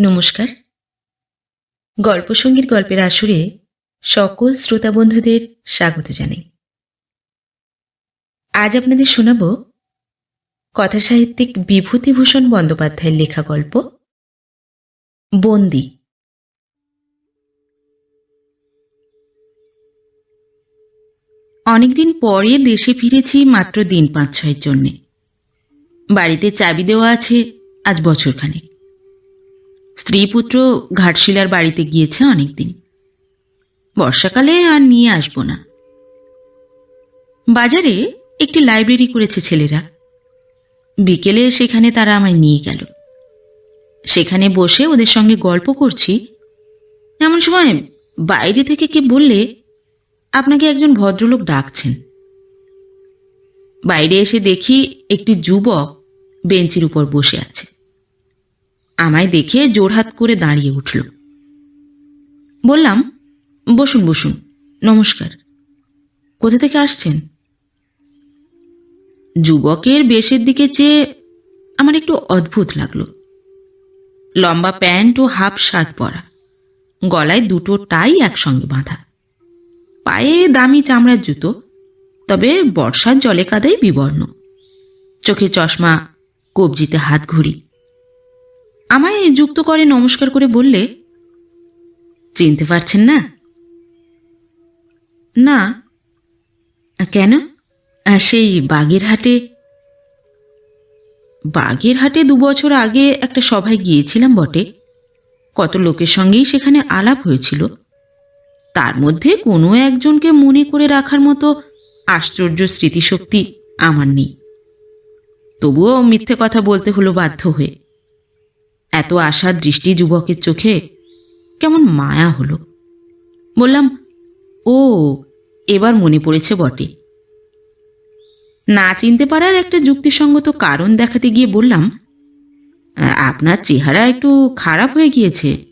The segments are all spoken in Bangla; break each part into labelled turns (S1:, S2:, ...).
S1: নমস্কার। গল্পসঙ্গীর গল্পের আসরে সকল শ্রোতা বন্ধুদের স্বাগত জানাই। আজ আপনাদের শোনাব কথা সাহিত্যিক বিভূতিভূষণ বন্দ্যোপাধ্যায়ের লেখা গল্প, বন্দি। অনেকদিন পরে দেশে ফিরেছি মাত্র দিন পাঁচ ছয়ের জন্যে। বাড়িতে চাবি দেওয়া আছে আজ বছরখানেক। স্ত্রী পুত্র ঘাটশিলার বাড়িতে গিয়েছে অনেকদিন। বর্ষাকালে আর নিয়ে আসব না। বাজারে একটি লাইব্রেরি করেছে ছেলেরা। বিকেলে সেখানে তারা আমায় নিয়ে গেল। সেখানে বসে ওদের সঙ্গে গল্প করছি। এমন সময় বাইরে থেকে কে বললে, আপনাকে একজন ভদ্রলোক ডাকছেন। বাইরে এসে দেখি একটি যুবক বেঞ্চির উপর বসে আছে। আমায় দেখে জোরহাত করে দাঁড়িয়ে উঠল। বললাম, বসুন বসুন, নমস্কার। কোথা থেকে আসছেন? যুবকের বেশের দিকে চেয়ে আমার একটু অদ্ভুত লাগল। লম্বা প্যান্ট ও হাফ শার্ট পরা, গলায় দুটো টাই একসঙ্গে বাঁধা। পায়ে দামি চামড়ার জুতো, তবে বর্ষার জলে কাদাই বিবর্ণ। চোখে চশমা, কবজিতে হাত ঘড়ি। আমায় যুক্ত করে নমস্কার করে বললে, চিনতে পারছেন না? না। কেন? সেই বাগেরহাটে বাগেরহাটে দু বছর আগে একটা সভায় গিয়েছিলাম বটে। কত লোকের সঙ্গেই সেখানে আলাপ হয়েছিল। তার মধ্যে কোনো একজনকে মনে করে রাখার মতো আশ্চর্য স্মৃতিশক্তি আমার নেই। তবুও মিথ্যে কথা বলতে হলো বাধ্য হয়ে। এত আশার দৃষ্টি যুবকের চোখে, কেমন মায়া হলো। বললাম, ও, এবার মনে পড়েছে বটে। না চিনতে পারার একটা যুক্তিসঙ্গত কারণ দেখাতে গিয়ে বললাম, আপনার চেহারা একটু খারাপ হয়ে গিয়েছে।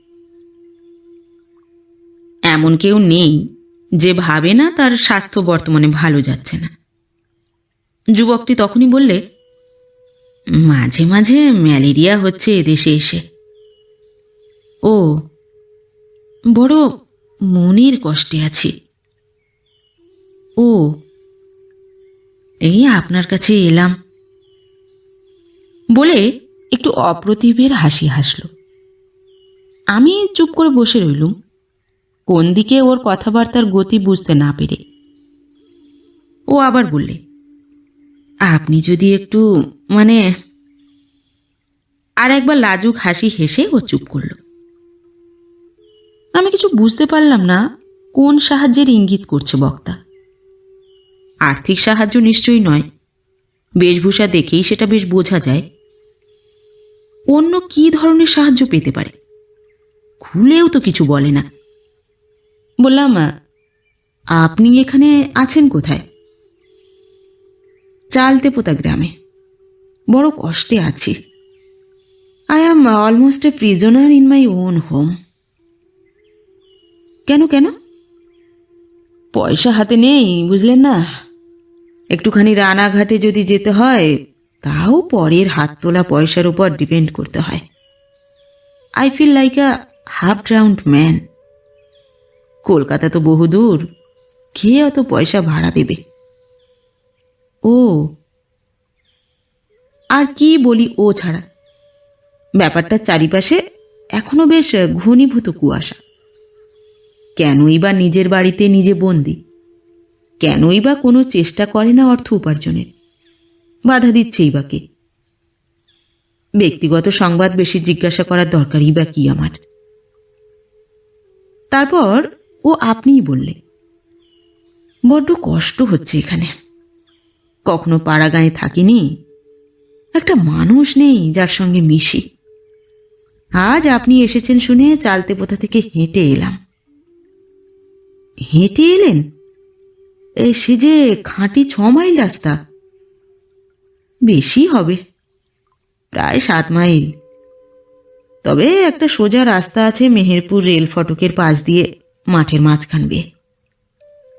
S1: এমন কেউ নেই যে ভাবে না তার স্বাস্থ্য বর্তমানে ভালো যাচ্ছে না। যুবকটি তখনই বললে মাঝে মাঝে ম্যালেরিয়া হচ্ছে এদেশে এসে। ও, বড় মনের কষ্টে আছি। ও, এই আপনার কাছে এলাম। বলে একটু অপ্রতিভের হাসি হাসল। আমি চুপ করে বসে রইলুম। কোন দিকে ওর কথাবার্তার গতি বুঝতে না পেরে। ও আবার বললে আপনি যদি একটু মানে আর একবার লাজুক হাসি হেসে ও চুপ করল। আমি কিছু বুঝতে পারলাম না কোন সাহায্যের ইঙ্গিত করছে বক্তা। আর্থিক সাহায্য নিশ্চয়ই নয়। বেশভূষা দেখেই সেটা বেশ বোঝা যায়। অন্য কি ধরনের সাহায্য পেতে পারে? খুলেও তো কিছু বলে না। বললাম, আপনি এখানে আছেন কোথায়? চালতেপোতা গ্রামে। বড় কষ্টে আছি। I am almost a prisoner in my own home কেন কেন? পয়সা হাতে নেই, বুঝলেন না? একটুখানি রানাঘাটে যদি যেতে হয়, তাও পরের হাত তোলা পয়সার উপর ডিপেন্ড করতে হয়। I feel like a half drowned man Kolkata তো বহুদূর, কে অত পয়সা ভাড়া দেবে? ও। আর কি বলি ও ছাড়া? ব্যাপারটা চারিপাশে এখনও বেশ ঘনীভূত কুয়াশা। কেনই বা নিজের বাড়িতে নিজে বন্দি? কেনই বা কোনো চেষ্টা করে না অর্থ উপার্জনের? বাধা দিচ্ছেই বা কে? ব্যক্তিগত সংবাদ বেশি জিজ্ঞাসা করার দরকারই বা কি আমার? তারপর ও আপনিই বললে, বড্ড কষ্ট হচ্ছে এখানে। কখনো পাড়া গাঁয়ে থাকিনি? একটা মানুষ নেই যার সঙ্গে মিশি। আজ আপনি এসেছেন শুনে চালতে পোথা থেকে হেঁটে এলাম। হেঁটে এলেন? সে যে খাঁটি ছ মাইল রাস্তা। বেশি হবে। প্রায় সাত মাইল। তবে একটা সোজা রাস্তা আছে মেহেরপুর রেল ফটকের পাশ দিয়ে মাঠের মাঝখান দিয়ে।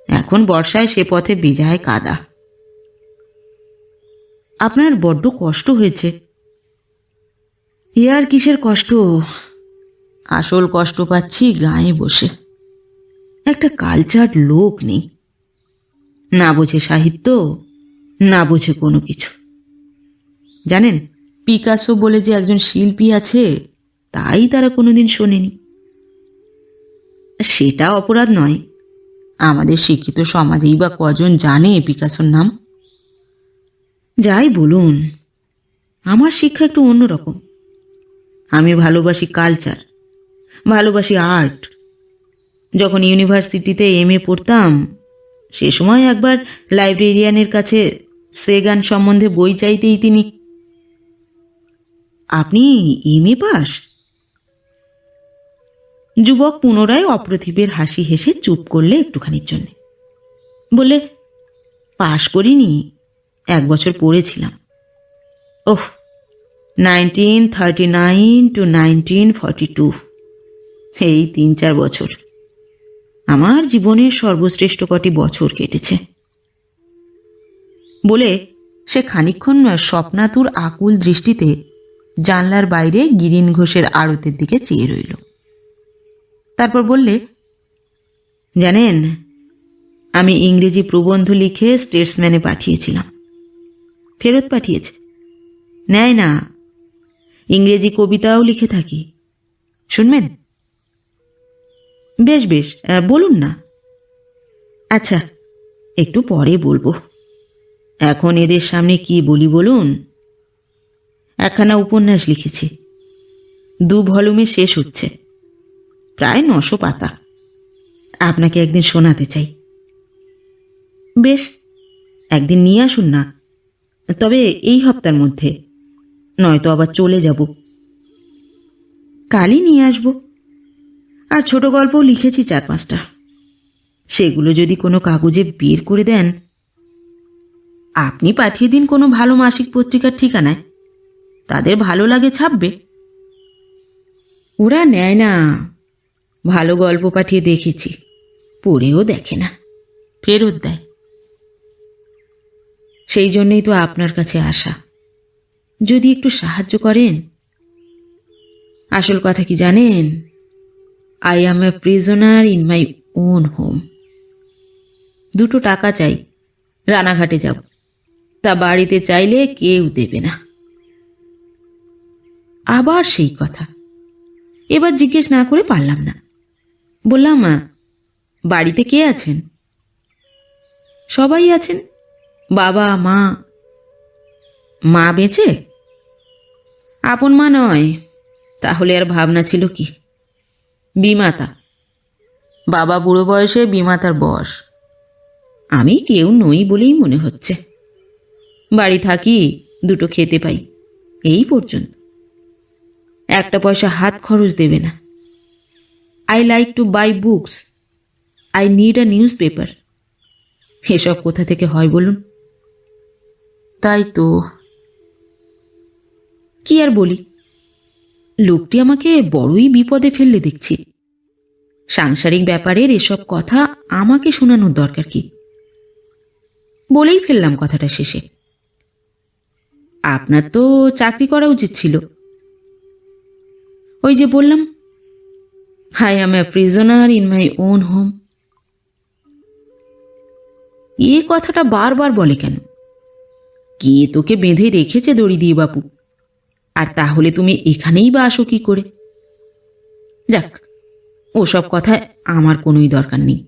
S1: এখন বর্ষায় সে পথে বেজায় কাদা। আপনার বড্ড কষ্ট হয়েছে। এ আর কিসের কষ্ট? আসল কষ্ট পাচ্ছি গায়ে বসে। একটা কালচার লোক নেই। না বোঝে সাহিত্য, না বোঝে কোনো কিছু। জানেন, পিকাসো বলে যে একজন শিল্পী আছে, তাই তারা কোনোদিন শোনেনি। সেটা অপরাধ নয়। আমাদের শিক্ষিত সমাজেই বা কজন জানে পিকাসোর নাম? যাই বলুন। আমার শিক্ষা একটু অন্যরকম আমি ভালোবাসি কালচার ভালোবাসি আর্ট যখন ইউনিভার্সিটিতে এম এ পড়তাম, সে সময় একবার লাইব্রেরিয়ানের কাছে সেগান সম্বন্ধে বই চাইতেই তিনি, আপনি এম এ পাস? যুবক পুনরায় অপ্রতিভের হাসি হেসে চুপ করলে একটুখানির জন্যে। বললে পাশ করিনি। এক বছর পড়েছিলাম। ওহ nineteen thirty nine to nineteen forty two এই তিন চার বছর। আমার জীবনের সর্বশ্রেষ্ঠ কটি বছর কেটেছে। বলে সে খানিক্ষণ স্বপ্নাতুর আকুল দৃষ্টিতে জানলার বাইরে গিরিন ঘোষের আড়তের দিকে চেয়ে রইল। তারপর বললে, জানেন, আমি ইংরেজি প্রবন্ধ লিখে স্টেটসম্যানে পাঠিয়েছিলাম। ফেরত পাঠিয়েছে। নেয় না। ইংরেজি কবিতাও লিখে থাকি। শুনবেন? বেশ বেশ বলুন না। আচ্ছা একটু পরে বলব। এখন এদের সামনে কি বলি বলুন? একখানা উপন্যাস লিখেছি। দু ভলুমে শেষ হচ্ছে। প্রায় নশো পাতা। আপনাকে একদিন শোনাতে চাই। বেশ, একদিন নিয়ে আসুন না। তবে এই হপ্তার মধ্যে। নয়তো আবার চলে যাব। কালই নিয়ে আসব। আর ছোট গল্পও লিখেছি চার পাঁচটা। সেগুলো যদি কোনো কাগজে বের করে দেন। আপনি পাঠিয়ে দিন কোনো ভালো মাসিক পত্রিকার ঠিকানায়। তাদের ভালো লাগে ছাপবে। ওরা নেয় না। ভালো গল্প পাঠিয়ে দেখেছি। পড়েও দেখে না। ফেরত দেয়। সেই জন্যই তো আপনার কাছে আসা। যদি একটু সাহায্য করেন। আসল কথা কি জানেন? I am a prisoner in my own home দুটো টাকা চাই রানাঘাটে যাব। তা বাড়িতে চাইলে কেউ দেবে না। আবার সেই কথা। এবার জিজ্ঞেস না করে পারলাম না। বললাম "আ, বাড়িতে কে আছেন? সবাই আছেন। বাবা, মা। মা বেঁচে? আপন মা নয়। তাহলে আর ভাবনা ছিল কি? বিমাতা। বাবা বুড়ো বয়সে বিমাতার বয়স আমি কেউ নই বলেই মনে হচ্ছে। বাড়ি থাকি, দুটো খেতে পাই। এই পর্যন্ত। একটা পয়সা হাত খরচ দেবে না। I like to buy books I need a newspaper এসব কোথা থেকে হয় বলুন? তাই তো। কি আর বলি? লোকটি আমাকে বড়ই বিপদে ফেললে দেখছি। সাংসারিক ব্যাপারের এসব কথা আমাকে শোনানোর দরকার কি? বলেই ফেললাম কথাটা শেষে। আপনার তো চাকরি করা উচিত ছিল। ওই যে বললাম I am a prisoner in my own home এ কথাটা বারবার বলে কেন? কে তোকে বেঁধে রেখেছে দড়ি দিয়ে বাপু আর তাহলে তুমি এখানেই বা আসো কি করে? যাক, ওসব কথায় আমার কোনোই দরকার নেই।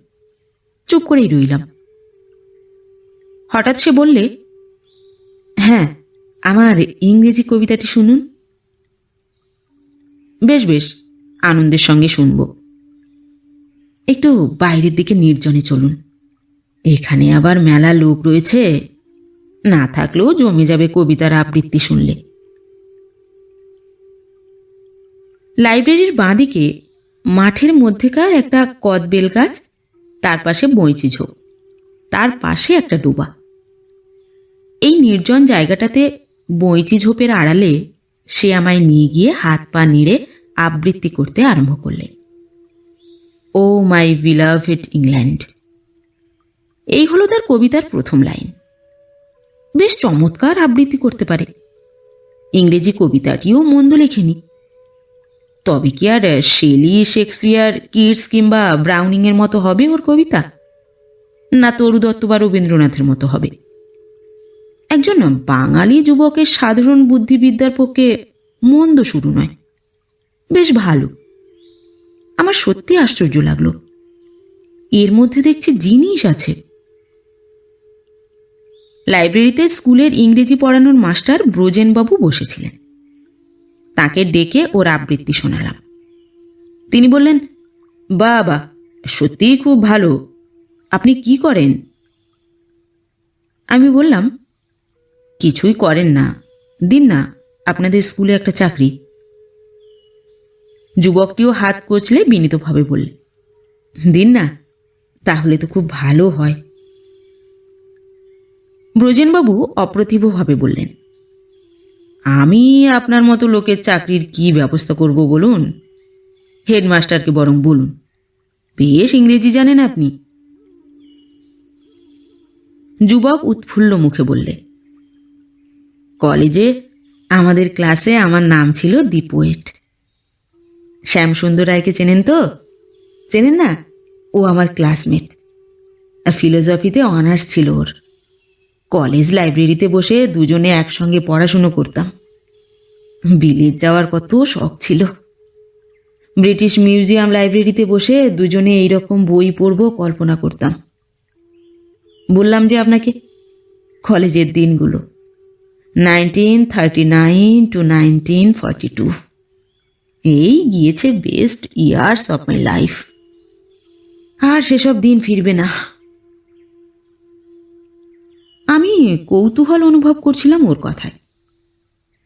S1: চুপ করেই রইলাম। হঠাৎ সে বললে হ্যাঁ আমার ইংরেজি কবিতাটি শুনুন। বেশ বেশ, আনন্দের সঙ্গে শুনব। একটু বাইরের দিকে নির্জনে চলুন। এখানে আবার মেলা লোক রয়েছে। না থাকলেও জমে যাবে কবিতার আবৃত্তি শুনলে। লাইব্রেরির বাঁদিকে মাঠের মধ্যেকার একটা কদবেল গাছ, তার পাশে বইচি ঝোপ, তার পাশে একটা ডোবা। এই নির্জন জায়গাটাতে বইচি ঝোপের আড়ালে সে আমায় নিয়ে গিয়ে হাত পা নেড়ে আবৃত্তি করতে আরম্ভ করলে। O my beloved England. এই হলো তার কবিতার প্রথম লাইন। বেশ চমৎকার আবৃত্তি করতে পারে। ইংরেজি কবিতাটিও মন্দ লেখেনি। তবে কি আর শেলি, শেক্সপিয়ার কিডস কিংবা ব্রাউনিংয়ের মতো হবে ওর কবিতা? না তরু দত্ত বা রবীন্দ্রনাথের মতো হবে। একজন বাঙালি যুবকের সাধারণ বুদ্ধিবিদ্যার পক্ষে মন্দ শুরু নয়। বেশ ভালো। আমার সত্যি আশ্চর্য লাগল। এর মধ্যে দেখছি জিনিস আছে। লাইব্রেরিতে স্কুলের ইংরেজি পড়ানোর মাস্টার ব্রজেনবাবু বসেছিলেন। তাকে ডেকে ওর আবৃত্তি শোনালাম। তিনি বললেন, বাবা, সত্যিই খুব ভালো। আপনি কি করেন? আমি বললাম, কিছুই করেন না। দিন না, আপনাদের স্কুলে একটা চাকরি। যুবকটিও হাত কচলে বিনীতভাবে বললে, দিন না, তাহলে তো খুব ভালো হয়। ব্রজেনবাবু অপ্রতিভভাবে বললেন, আমি আপনার মতো লোকের চাকরির কি ব্যবস্থা করব বলুন? হেডমাস্টারকে বরং বলুন। বেশ ইংরেজি জানেন আপনি। যুবক উৎফুল্ল মুখে বললে, কলেজে আমাদের ক্লাসে আমার নাম ছিল দীপোয়েট শ্যামসুন্দর রায়কে চেনেন তো? চেনেন না? ও আমার ক্লাসমেট। ফিলোসফিতে অনার্স ছিল ওর। কলেজ লাইব্রেরিতে বসে দুজনে একসঙ্গে পড়াশুনো করতাম। বিলেত যাওয়ার কত শখ ছিল। ব্রিটিশ মিউজিয়াম লাইব্রেরিতে বসে দুজনে এইরকম বই পড়ব কল্পনা করতাম। বললাম যে আপনাকে, কলেজের দিনগুলো, nineteen thirty nine to nineteen forty two. এই গিয়েছে best years of my life. আর সেসব দিন ফিরবে না। আমি কৌতূহল অনুভব করছিলাম ওর কথায়।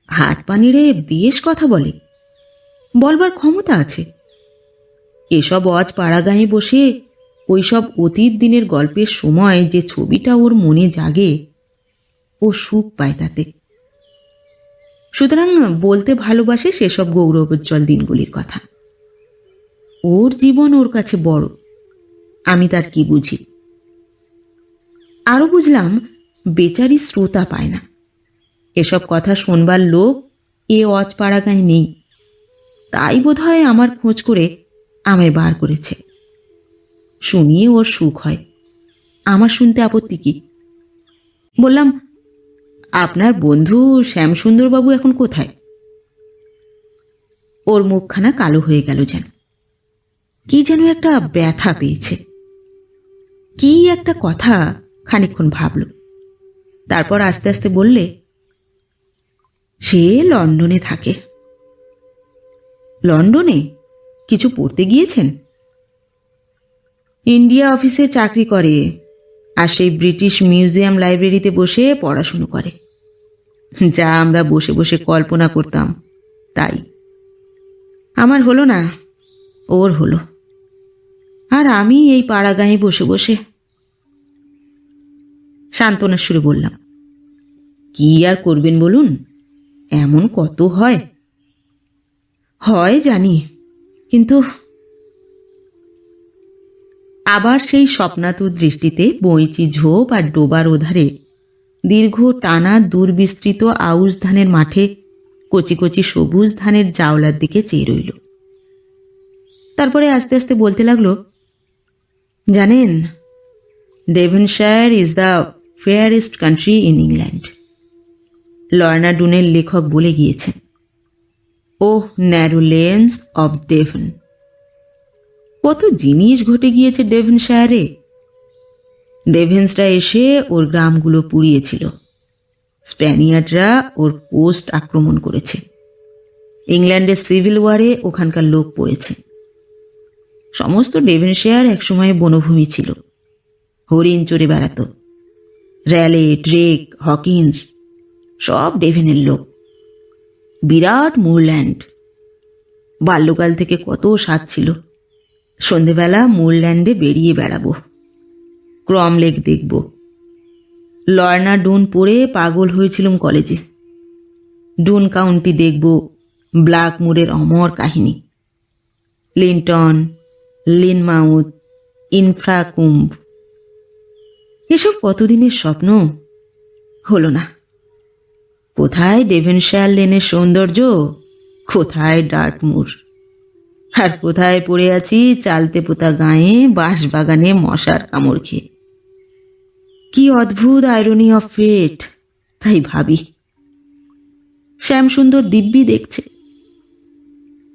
S1: হাত পানিরে বেশ কথা বলে। বলবার ক্ষমতা আছে। এসব অজ পাড়াগাঁয়ে বসে ওইসব অতীত দিনের গল্পের সময় যে ছবিটা ওর মনে জাগে, ও সুখ পায় তাতে। সুতরাং বলতে ভালোবাসে সেসব গৌরবোজ্জ্বল দিনগুলির কথা। ওর জীবন ওর কাছে বড়। আমি তার কি বুঝি? আরও বুঝলাম বেচারি শ্রোতা পায় না। এসব কথা শোনবার লোক এ অজপাড়াগায় নেই। তাই বোধহয় আমার খোঁজ করে আমায় বার করেছে। শুনিয়ে ওর সুখ হয়। আমার শুনতে আপত্তি কি? বললাম, আপনার বন্ধু শ্যামসুন্দরবাবু এখন কোথায়? ওর মুখখানা কালো হয়ে গেল যেন। কি যেন একটা ব্যথা পেয়েছে। কি একটা কথা খানিকক্ষণ ভাবল। তারপর আস্তে আস্তে বললে, সে লন্ডনে থাকে। লন্ডনে? কিছু পড়তে গিয়েছেন? ইন্ডিয়া অফিসে চাকরি করে আর সেই ব্রিটিশ মিউজিয়াম লাইব্রেরিতে বসে পড়াশুনো করে। যা আমরা বসে বসে কল্পনা করতাম, তাই? আমার হলো না, ওর হলো। আর আমি এই পাড়াগাঁয়ে বসে বসে সান্ত্বনার সুরে বললাম, কি আর করবেন বলুন? এমন কত হয়? হয় জানি, কিন্তু আবার সেই স্বপ্নাতুর দৃষ্টিতে বইচি ঝোপ আর ডোবার ওধারে দীর্ঘ টানা দূরবিস্তৃত আউশ ধানের মাঠে কচি কচি সবুজ ধানের জাওলার দিকে চেয়ে রইল। তারপরে আস্তে আস্তে বলতে লাগল, জানেন, Devonshire is the fairest country in England. Lorna ডুনের লেখক বলে গিয়েছেন O narrow lanes of Devon. কত জিনিস ঘটে গিয়েছে ডেভেনশায়ারে। ডেভেন্সরা এসে ওর গ্রামগুলো পুড়িয়েছিল। স্প্যানিয়ার্ডরা ওর পোস্ট আক্রমণ করেছে। ইংল্যান্ডের সিভিল ওয়ারে ওখানকার লোক পড়েছে। সমস্ত ডেভেনশেয়ার একসময় বনভূমি ছিল। হরিণ চড়ে বেড়াতো। র্যালে, ড্রেক, হকিন্স, সব ডেভেনের লোক। বিরাট মুরল্যান্ড। বাল্যকাল থেকে কত স্বাদ ছিল। সন্ধেবেলা মুরল্যান্ডে বেরিয়ে বেড়াবো। ক্রম লেক দেখব। লর্না ডুন পড়ে পাগল হয়েছিলাম কলেজে। ডুন কাউন্টি দেখব ব্ল্যাকমুরের অমর কাহিনী। Lynton, Lynmouth, Ilfracombe. এসব কতদিনের স্বপ্ন? হলো না। কোথায় ডেভেনশায়ার লেনের সৌন্দর্য? কোথায় ডার্টমুর আর কোথায় পড়ে আছি চালতে পোতা গায়ে বাঁশ বাগানে মশার কামড় খেয়ে? কি অদ্ভুত আয়রনি অফ ফেট তাই ভাবি। শ্যামসুন্দর দিব্যি দেখছে।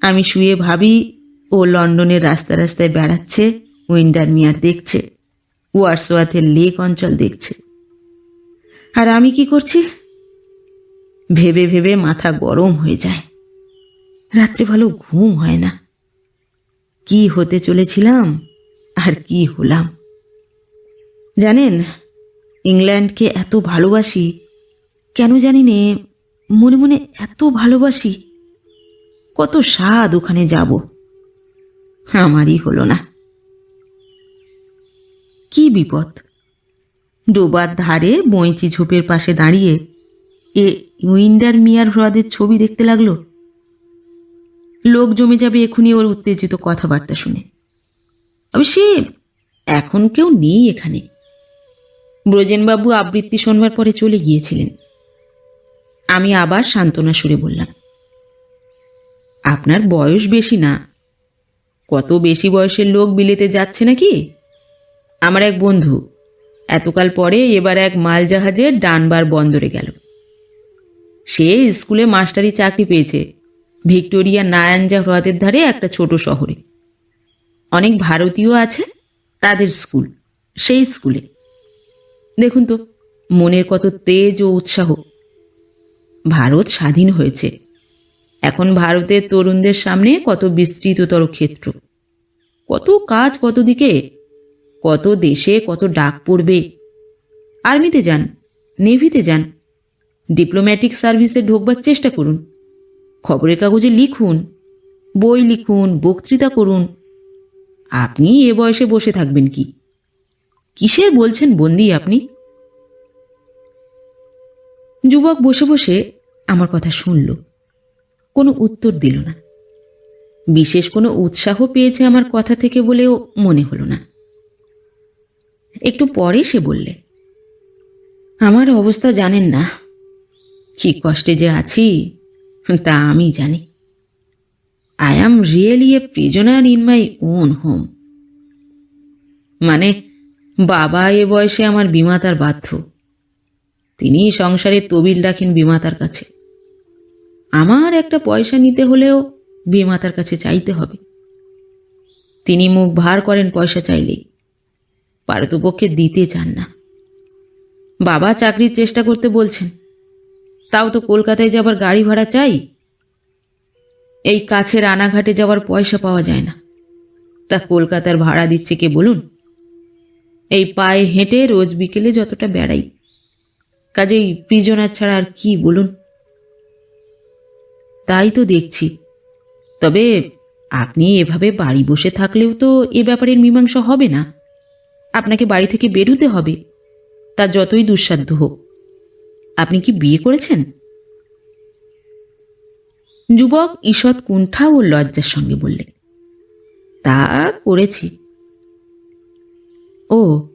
S1: আমি শুয়ে ভাবি ও লন্ডনের রাস্তা রাস্তায় বেড়াচ্ছে, উইন্ডার মিয়ার দেখছে। ওয়ার্সওয়াথের লেক অঞ্চল দেখছে। আর আমি কি করছি? ভেবে ভেবে মাথা গরম হয়ে যায়। রাত্রে ভালো ঘুম হয় না। কি হতে চলেছিলাম আর কি হলাম? জানেন, ইংল্যান্ডকে এত ভালোবাসি, কেন জানি নে মনে মনে এত ভালোবাসি, কত স্বাদ ওখানে যাব। আমারই হলো না। কি বিপদ? ডোবার ধারে বইচি ঝোপের পাশে দাঁড়িয়ে এ উইন্ডার মিয়ার হ্রদের ছবি দেখতে লাগল? লোক জমে যাবে এখনই ওর উত্তেজিত কথাবার্তা শুনে। অবশ্যই এখন কেউ নেই এখানে। ব্রজেনবাবু আবৃত্তি শোনবার পরে চলে গিয়েছিলেন। আমি আবার সান্ত্বনা সুরে বললাম, আপনার বয়স বেশি না। কত বেশি বয়সের লোক বিলেতে যাচ্ছে নাকি? আমার এক বন্ধু। এতকাল পরে এবার এক মালজাহাজের ডানবার বন্দরে গেল। সে স্কুলে মাস্টারি চাকরি পেয়েছে। ভিক্টোরিয়া নায়াঞ্জা হ্রদের ধারে একটা ছোট শহরে। অনেক ভারতীয় আছে তাদের স্কুল, সেই স্কুলে। দেখুন তো, মনের কত তেজ ও উৎসাহ। ভারত স্বাধীন হয়েছে। এখন ভারতের তরুণদের সামনে কত বিস্তৃততর ক্ষেত্র। কত কাজ কত দিকে কত দেশে কত ডাক পড়বে। আর্মিতে যান, নেভিতে যান ডিপ্লোম্যাটিক সার্ভিসে ঢোকবার চেষ্টা করুন। খবরের কাগজে লিখুন, বই লিখুন, বক্তৃতা করুন। আপনি এ বয়সে বসে থাকবেন কি? কিসের বলছেন বন্দি আপনি? যুবক বসে বসে আমার কথা শুনল। কোনো উত্তর দিল না। বিশেষ কোনো উৎসাহ পেয়েছে আমার কথা থেকে বলেও মনে হলো না। একটু পরে সে বললে, আমার অবস্থা জানেন না। কি কষ্টে যে আছি, তা আমি জানি। I am really a prisoner in my own home মানে বাবা এ বয়সে আমার বিমাতার বাধ্য। তিনি সংসারে তবিল রাখেন বিমাতার কাছে। আমার একটা পয়সা নিতে হলেও বিমাতার কাছে চাইতে হবে। তিনি মুখ ভার করেন পয়সা চাইলেই। পারতপক্ষে দিতে চান না। বাবা চাকরির চেষ্টা করতে বলছেন, তাও তো কলকাতায় যাবার গাড়ি ভাড়া চাই? এই কাছে রানাঘাটে যাওয়ার পয়সা পাওয়া যায় না। তা কলকাতার ভাড়া দিচ্ছে কে বলুন? এই পায়ে হেঁটে রোজ বিকেলে যতটা বেড়াই। কাজেই প্রিজনার ছাড়া আর কি বলুন? তাই তো দেখছি। তবে আপনি এভাবে বাড়ি বসে থাকলেও তো এ ব্যাপারের মীমাংসা হবে না। আপনাকে বাড়ি থেকে বেরোতে হবে। তা যতই দুঃসাধ্য হোক। আপনি কি বিয়ে করেছেন? যুবক ঈষৎ কুণ্ঠা ও লজ্জার সঙ্গে বললে তা করেছি। ও,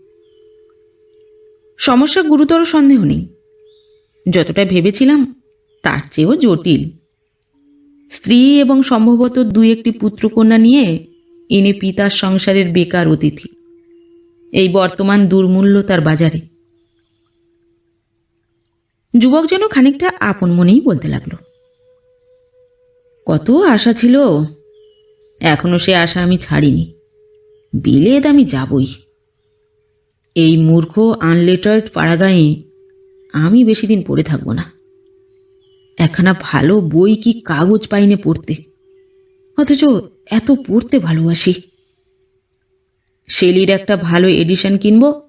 S1: সমস্যা গুরুতর সন্দেহ নেই। যতটা ভেবেছিলাম, তার চেয়েও জটিল। স্ত্রী এবং সম্ভবত দুই একটি পুত্রকন্যা নিয়ে ইনি পিতার সংসারের বেকার অতিথি। এই বর্তমান দুর্মূল্য তার বাজারে। যুবক যেন খানিকটা আপন মনেই বলতে লাগল। কত আশা ছিল, এখনও সে আশা আমি ছাড়িনি। বিলেত আমি যাবই। এই মূর্খ আনলেটার্ড পাড়াগাঁয়ে আমি বেশি দিন পড়ে থাকব না। একখানা ভালো বই কি কাগজ পাইনে পড়তে? অথচ এত পড়তে ভালোবাসি। শেলির একটা ভালো এডিশন কিনবো?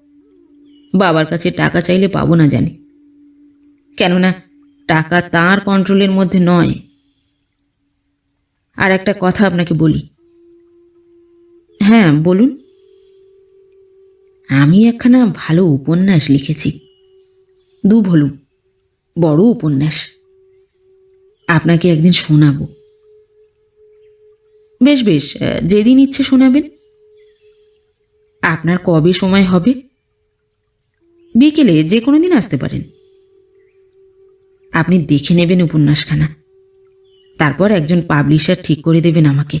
S1: বাবার কাছে টাকা চাইলে পাবো না জানি। কেননা, টাকা তার কন্ট্রোলের মধ্যে নয়। আর একটা কথা আপনাকে বলি। হ্যাঁ বলুন। আমি একখানা ভালো উপন্যাস লিখেছি। দু ভলুম, বড় উপন্যাস। আপনাকে একদিন শোনাবো। বেশ বেশ যেদিন ইচ্ছে শোনাবেন আপনার কবে সময় হবে? বিকেলে যে কোনো দিন আসতে পারেন। আপনি দেখে নেবেন উপন্যাসখানা। তারপর একজন পাবলিশার ঠিক করে দেবেন আমাকে।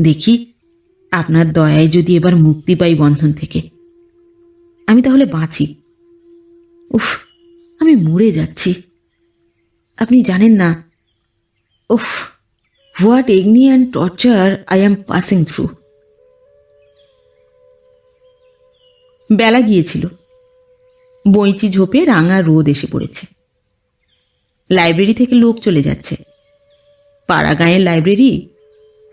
S1: দেখি, আপনার দয়ায় যদি এবার মুক্তি পাই বন্ধন থেকে। আমি তাহলে বাঁচি। উফ, আমি মরে যাচ্ছি। আপনি জানেন না। উফ what agony and torture I am passing through বেলা গিয়েছিল। বইচি ঝোপে রাঙা রোদ এসে পড়েছে। লাইব্রেরি থেকে লোক চলে যাচ্ছে। পাড়া গাঁয়ের লাইব্রেরি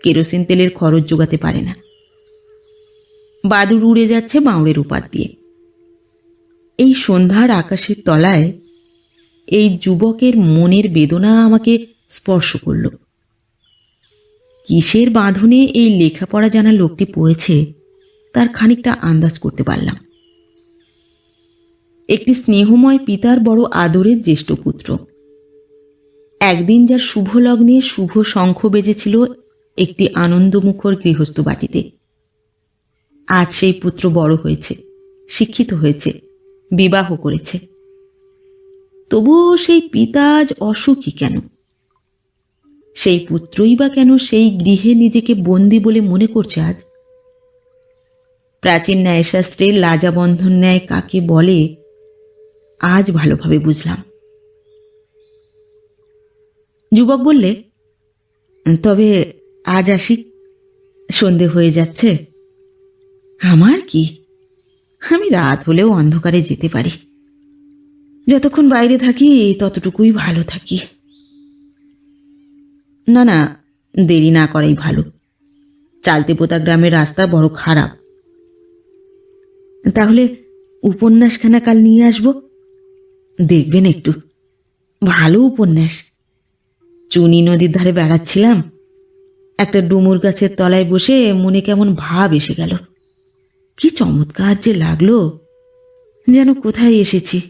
S1: কেরোসিন তেলের খরচ জোগাতে পারে না। বাদুর উড়ে যাচ্ছে বাউড়ের উপার দিয়ে। এই সন্ধ্যার আকাশের তলায় এই যুবকের মনের বেদনা আমাকে স্পর্শ করল। কিসের বাঁধনে এই লেখাপড়া জানা লোকটি পড়েছে, তার খানিকটা আন্দাজ করতে পারলাম। একটি স্নেহময় পিতার বড় আদরের জ্যেষ্ঠ পুত্র। একদিন যার শুভ লগ্নে শুভ শঙ্খ বেজেছিল একটি আনন্দমুখর গৃহস্থ বাটিতে। আজ সেই পুত্র বড় হয়েছে, শিক্ষিত হয়েছে, বিবাহ করেছে। তবুও সেই পিতা আজ অসুখী কেন? সেই পুত্রই বা কেন সেই গৃহে নিজেকে বন্দি বলে মনে করছে আজ? প্রাচীন ন্যায়শাস্ত্রে লাজাবন্ধন ন্যায় কাকে বলে আজ ভালোভাবে বুঝলাম। যুবক বললে, তবে আজ আসি, সন্ধে হয়ে যাচ্ছে। আমার কি? আমি রাত হলেও অন্ধকারে যেতে পারি। যতক্ষণ বাইরে থাকি, ততটুকুই ভালো থাকি। না না, দেরি না করাই ভালো। চালতে পোতা গ্রামের রাস্তা বড় খারাপ। তাহলে উপন্যাসখানা কাল নিয়ে আসব? দেখবেন একটু। ভালো উপন্যাস। চুনি নদীর ধারে বেড়াচ্ছিলাম। একটা ডুমুর গাছের তলায় বসে মনে কেমন ভাব এসে গেল। কি চমৎকার যে লাগল। যেন কোথায় এসেছি।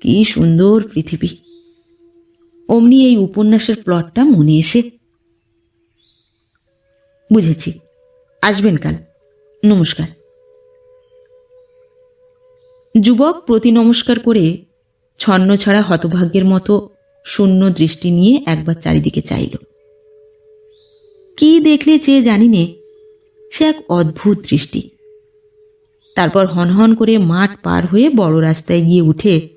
S1: কি সুন্দর পৃথিবী। অমনি এই উপন্যাসের প্লটটা মনে এসে। বুঝেছি। আসবেন কাল। নমস্কার। যুবক প্রতি নমস্কার করে ছন্ন ছাড়া হতভাগ্যের মতো শূন্য দৃষ্টি নিয়ে একবার চারিদিকে চাইল। কি দেখলে চেয়ে জানি নে সে এক অদ্ভুত দৃষ্টি। তারপর হনহন করে মাঠ পার হয়ে বড় রাস্তায় গিয়ে উঠে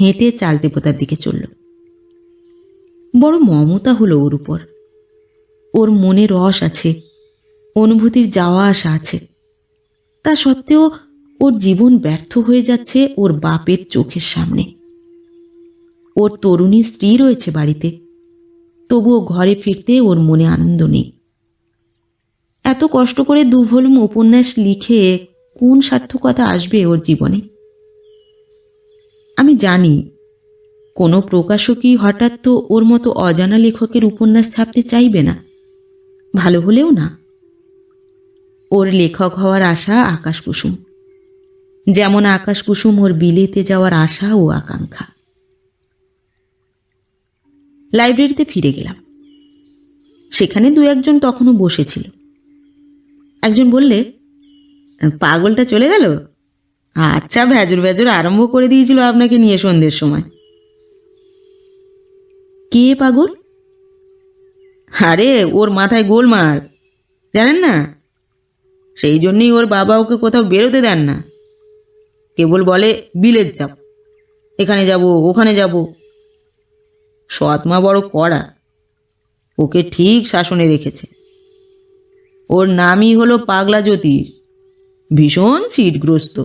S1: হেঁটে চাল পোতার দিকে চলল। বড় মমতা হলো ওর উপর। ওর মনে রস আছে, অনুভূতির যাওয়া আসা আছে। তা সত্ত্বেও ওর জীবন ব্যর্থ হয়ে যাচ্ছে ওর বাপের চোখের সামনে। ওর তরুণী স্ত্রী রয়েছে বাড়িতে। তবুও ঘরে ফিরতে ওর মনে আনন্দ নেই। এত কষ্ট করে দু উপন্যাস লিখে কোন সার্থকতা আসবে ওর জীবনে? আমি জানি, কোনো প্রকাশকই হঠাৎ তো ওর মতো অজানা লেখকের উপন্যাস ছাপতে চাইবে না। ভালো হলেও না। ওর লেখক হওয়ার আশা আকাশ কুসুম যেমন আকাশ কুসুম ওর বিলেতে যাওয়ার আশা ও আকাঙ্ক্ষা। লাইব্রেরিতে ফিরে গেলাম। সেখানে দু একজন তখনও বসেছিল। একজন বললে, পাগলটা চলে গেল? আচ্ছা ভেজর ভেজর আরম্ভ করে দিয়েছিল আপনাকে নিয়ে সন্ধ্যের সময়। কে পাগল? আরে, ওর মাথায় গোলমাল, জানেন না? সেই জন্যই ওর বাবা ওকে কোথাও বেরোতে দেন না। কেবল বলে, বিলেত যাব, এখানে যাব, ওখানে যাব সৎমা বড় কড়া। ওকে ঠিক শাসনে রেখেছে। ওর নামই হলো পাগলা জ্যোতিষ। ভীষণ সিটগ্রস্ত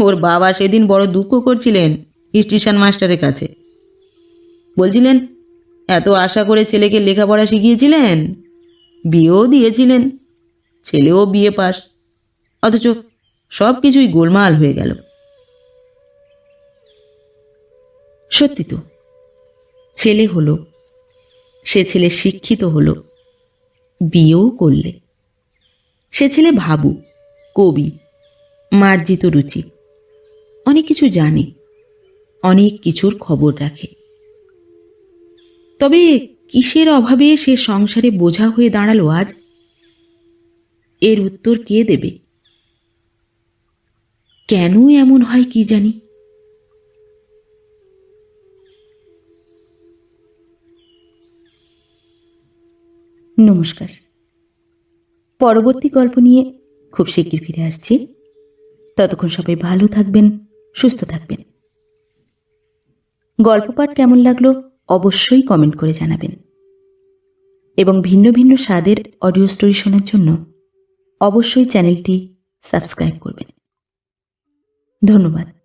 S1: ওর বাবা সেদিন বড় দুঃখ করছিলেন স্টেশন মাস্টারের কাছে। বলছিলেন, এত আশা করে ছেলেকে লেখাপড়া শিখিয়েছিলেন? বিয়েও দিয়েছিলেন। ছেলেও বিয়ে পাস। অথচ সব কিছুই গোলমাল হয়ে গেল। সত্যি তো ছেলে হলো। সে ছেলে শিক্ষিত হলো। বিয়েও করলে। সে ছেলে ভাবু, কবি, মার্জিত রুচি। অনেক কিছু জানে। অনেক কিছুর খবর রাখে। তবে কিসের অভাবে সে সংসারে বোঝা হয়ে দাঁড়াল আজ? এর উত্তর কে দেবে? কেন এমন হয় কি জানি?
S2: নমস্কার। পরবর্তী গল্প নিয়ে খুব শিগগির ফিরে আসছি। ততক্ষণ সবাই ভালো থাকবেন, সুস্থ থাকবেন। গল্প পাঠ কেমন লাগল অবশ্যই কমেন্ট করে জানাবেন। এবং ভিন্ন ভিন্ন স্বাদের অডিও স্টোরি শোনার জন্য অবশ্যই চ্যানেলটি সাবস্ক্রাইব করবেন। ধন্যবাদ।